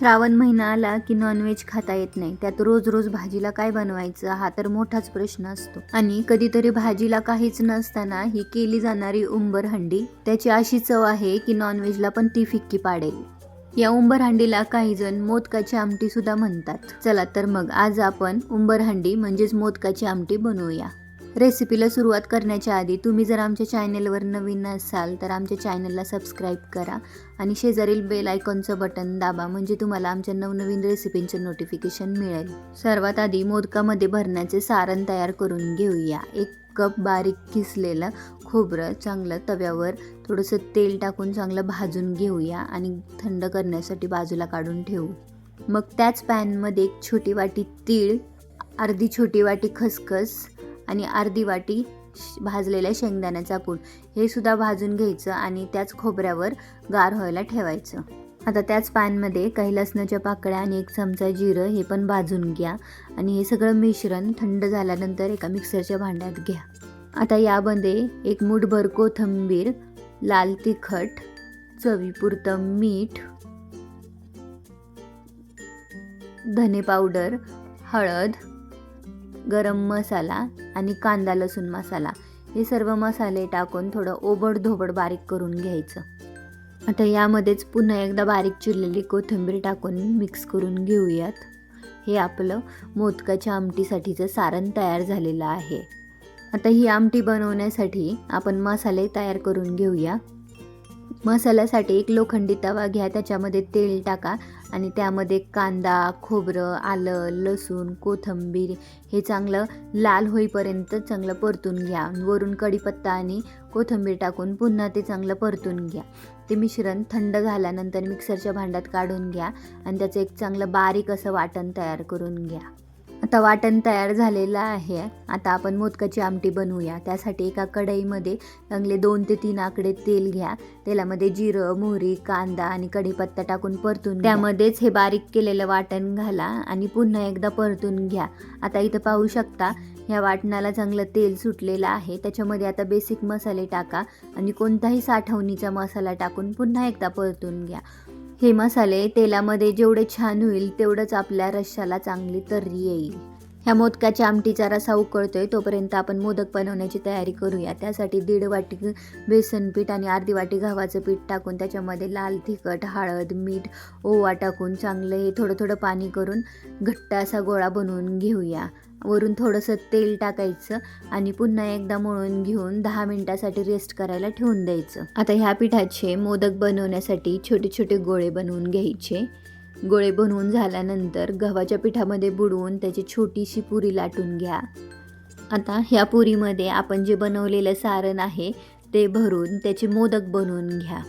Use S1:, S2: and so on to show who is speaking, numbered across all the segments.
S1: श्रावण महिना आला की नॉनव्हेज खाता येत नाही. त्यात रोज रोज भाजीला काय बनवायचं हा तर मोठाच प्रश्न असतो. आणि कधीतरी भाजीला काहीच नसताना ही केली जाणारी उंबर हंडी त्याची अशी चव आहे की नॉनव्हेजला पण ती फिक्की पाडेल. या उंबर हंडीला काही जण मोदकाची आमटी सुद्धा म्हणतात. चला तर मग आज आपण उंबर हंडी म्हणजेच मोदकाची आमटी बनवूया. रेसिपीला सुरुवात करण्याच्या आधी तुम्ही जर आमच्या चॅनेलवर नवीन असाल तर आमच्या चॅनलला सबस्क्राईब करा आणि शेजारील बेल आयकॉनचं बटन दाबा म्हणजे तुम्हाला आमच्या नवनवीन रेसिपींचं नोटिफिकेशन मिळेल. सर्वात आधी मोदकामध्ये भरण्याचे सारण तयार करून घेऊया. एक कप बारीक किसलेलं खोबरं चांगलं तव्यावर थोडंसं तेल टाकून चांगलं भाजून घेऊया आणि थंड करण्यासाठी बाजूला काढून ठेवू. मग त्याच पॅनमध्ये एक छोटी वाटी तीळ अर्धी छोटी वाटी खसखस आणि अर्धी वाटी श- भाजलेल्या शेंगदाण्याचा पूड. हे सुद्धा भाजून घ्यायचं आणि त्याच खोबऱ्यावर गार व्हायला ठेवायचं. आता त्याच पॅनमध्ये काही लसणाच्या पाकळ्या आणि एक चमचा जिरं हे पण भाजून घ्या आणि हे सगळं मिश्रण थंड झाल्यानंतर एका मिक्सरच्या भांड्यात घ्या. आता यामध्ये एक मूठभर कोथिंबीर लाल तिखट चवीपुरतं मीठ धने पावडर हळद गरम मसाला आणि कांदा लसूण मसाला हे सर्व मसाले टाकून थोडं ओबड धोबड बारीक करून घ्यायचं. आता यामध्येच पुन्हा एकदा बारीक चिरलेली कोथिंबीर टाकून मिक्स करून घेऊयात. हे आपलं मोदकाच्या आमटीसाठीचं सारण तयार झालेलं आहे. आता ही आमटी बनवण्यासाठी आपण मसाले तयार करून घेऊया. मसाल्यासाठी एक लोखंडी तवा घ्या त्याच्यामध्ये तेल टाका आणि त्यामध्ये कांदा खोबरं आलं लसूण कोथिंबीर हे चांगलं लाल होईपर्यंत चांगलं परतून घ्या. वरून कढीपत्ता आणि कोथिंबीर टाकून पुन्हा ते चांगलं परतून घ्या. ते मिश्रण थंड झाल्यानंतर मिक्सरच्या भांड्यात काढून घ्या आणि त्याचं एक चांगलं बारीक असं वाटण तयार करून घ्या. आता वाटण तयार झालेलं आहे. आता आपण मोदकाची आमटी बनवूया. त्यासाठी एका कढईमध्ये चांगले दोन ते तीन आकडे तेल घ्या. तेलामध्ये जिरं मोहरी कांदा आणि कढीपत्ता टाकून परतून त्यामध्येच हे बारीक केलेलं वाटण घाला आणि पुन्हा एकदा परतून घ्या. आता इथं पाहू शकता ह्या वाटणाला चांगलं तेल सुटलेलं आहे. त्याच्यामध्ये आता बेसिक मसाले टाका आणि कोणताही साठवणीचा मसाला टाकून पुन्हा एकदा परतून घ्या. हे मसाले तेलामध्ये जेवढे छान होईल तेवढंच आपल्या रश्शाला चांगली तर्री येईल. ह्या मोदकाच्या आमटीचा रसा उकळतोय तोपर्यंत आपण मोदक बनवण्याची तयारी करूया. त्यासाठी दीड वाटी बेसन पीठ आणि अर्धी वाटी गव्हाचं पीठ टाकून त्याच्यामध्ये लाल तिखट हळद मीठ ओवा टाकून चांगलं हे थोडं थोडं पाणी करून घट्ट असा गोळा बनवून घेऊया. वरून थोडंसं तेल टाकायचं आणि पुन्हा एकदा मळून घेऊन दहा मिनिटासाठी रेस्ट करायला ठेवून द्यायचं. आता ह्या पिठाचे मोदक बनवण्यासाठी छोटे छोटे गोळे बनवून घ्यायचे. गोळे बनवून झाल्यानंतर गव्हाच्या पिठामध्ये बुडवून त्याची छोटीशी पुरी लाटून घ्या. आता ह्या पुरीमध्ये आपण जे बनवलेलं सारण आहे ते भरून त्याचे मोदक बनवून घ्या.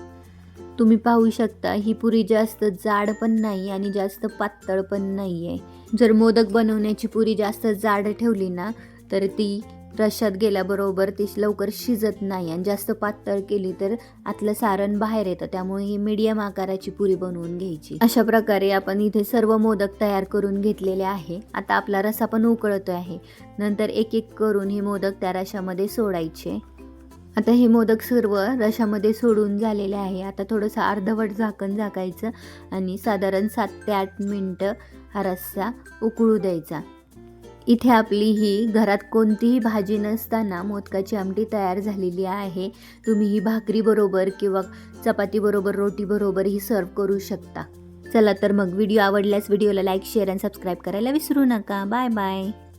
S1: तुम्ही पाहू शकता ही पुरी जास्त जाड पण नाही आणि जास्त पातळ पण नाही आहे जर मोदक बनवण्याची पुरी जास्त जाड ठेवली ना तर ती रश्यात गेल्याबरोबर ती लवकर शिजत नाही आणि जास्त पातळ केली तर आतलं सारण बाहेर येतं. त्यामुळे ही मीडियम आकाराची पुरी बनवून घ्यायची. अशा प्रकारे आपण इथे सर्व मोदक तयार करून घेतलेले आहे. आता आपला रसा पण उकळतो आहे. नंतर एक एक करून हे मोदक त्या रशामध्ये सोडायचे. आता हे मोदक सर्व रशामध्ये सोडून झालेले आहे. आता थोडंसं अर्धवट झाकण झाकायचं आणि साधारण सात ते आठ मिनटं हा रस्सा उकळू द्यायचा. इथे आपली ही घरात कोणतीही भाजी नसताना मोदकाची आमटी तयार झालेली आहे. तुम्ही ही भाकरीबरोबर किंवा चपातीबरोबर रोटीबरोबर ही सर्व करू शकता. चला तर मग व्हिडिओ आवडल्यास व्हिडिओला लाईक शेअर आणि सबस्क्राईब करायला विसरू नका. Bye bye